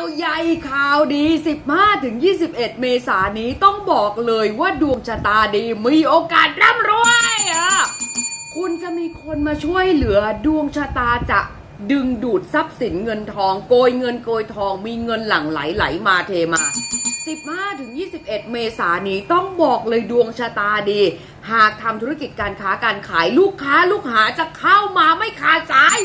าวใหญ่ข่าวดี 15-21 เมษายนนี้ต้องบอกเลยว่าดวงชะตาดีมีโอกาสร่ำรวยอะคุณจะมีคนมาช่วยเหลือดวงชะตาจะดึงดูดทรัพย์สินเงินทอง โกยเงินโกยทองมีเงินหลั่งไหลไหลมาเทมา 15-21 เมษายนนี้ต้องบอกเลยดวงชะตาดี หากทำธุรกิจการค้าการขายลูกค้าลูกหาจะเข้ามาไม่ขาดสาย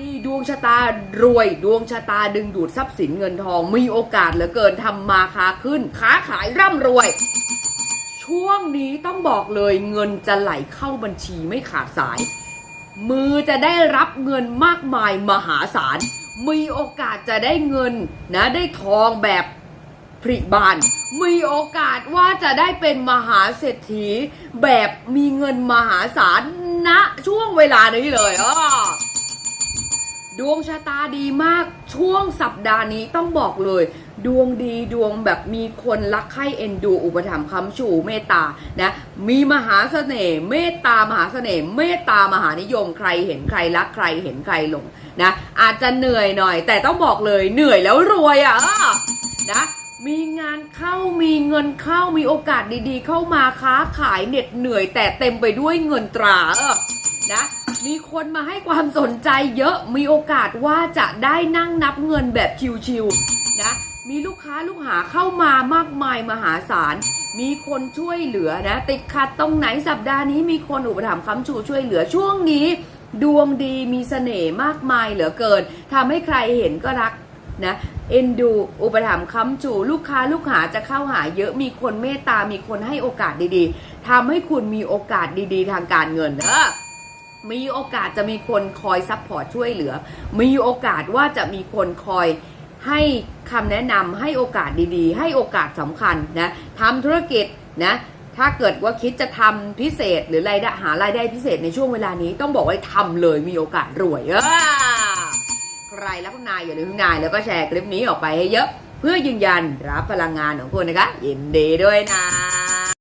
ดีดวงชะตารวย ดวงชะตาดึงดูดทรัพย์สินเงินทอง มีโอกาสเหลือเกินทำมาค้าขึ้น ค้าขายร่ำรวย ช่วงนี้ต้องบอกเลยเงินจะไหลเข้าบัญชีไม่ขาดสาย มือจะได้รับเงินมากมายมหาศาล มีโอกาสจะได้เงินนะได้ทองแบบผริบานมีโอกาสว่าจะได้เป็นมหาเศรษฐี แบบมีเงินมหาศาลณช่วงเวลานี้เลยอ้อ ดวงชะตาดีมากช่วงสัปดาห์นี้ต้องบอกเลย ดวงดีดวงแบบมีคนรักใคร่เอ็นดูอุปถัมภ์คำชูเมตตานะมีมหาเสน่ห์เมตตามหาเสน่ห์เมตตามหานิยมใครเห็นใครรักใครเห็นใครหลงนะอาจจะเหนื่อยหน่อย แต่ต้องบอกเลยเหนื่อยแล้วรวยอะนะมีงานเข้ามีเงินเข้ามีโอกาสดีๆ เข้ามาค้าขายเหน็ดเหนื่อยแต่เต็มไปด้วยเงินตราเออ นะ มีคนมาให้ความสนใจเยอะ มีโอกาสว่าจะได้นั่งนับเงินแบบชิวๆนะ มีลูกค้าลูกหาเข้ามามากมายมหาศาล มีคนช่วยเหลือนะ ติดขัดตรงไหนสัปดาห์นี้มีคนอุปถัมภ์ค้ำชูช่วยเหลือช่วงนี้ ดวงดีมีเสน่ห์มากมายเหลือเกินทำให้ใครเห็นก็รักนะเอ็นดู อุปถัมภ์ค้ำจู ลูกค้าลูกหาจะเข้าหาเยอะมีคนเมตตา มีคนให้โอกาสดีๆทำให้คุณมีโอกาสดีๆ ทางการเงินเออ มีโอกาสจะมีคนคอยซัพพอร์ตช่วยเหลือ มีโอกาสว่าจะมีคนคอยให้คำแนะนำให้โอกาสดีๆ ให้โอกาสสำคัญนะทำธุรกิจนะถ้าเกิดว่าคิดจะทำพิเศษหรือรายได้หารายได้พิเศษในช่วงเวลานี้ต้องบอกว่าทำเลยมีโอกาสรวยเออใครรักคุณนายอย่าลืมคุณนายแล้วก็แชร์คลิปนี้ออกไปให้เยอะ เพื่อยืนยันรับพลังงานของคุณนะคะยินดีด้วยนะ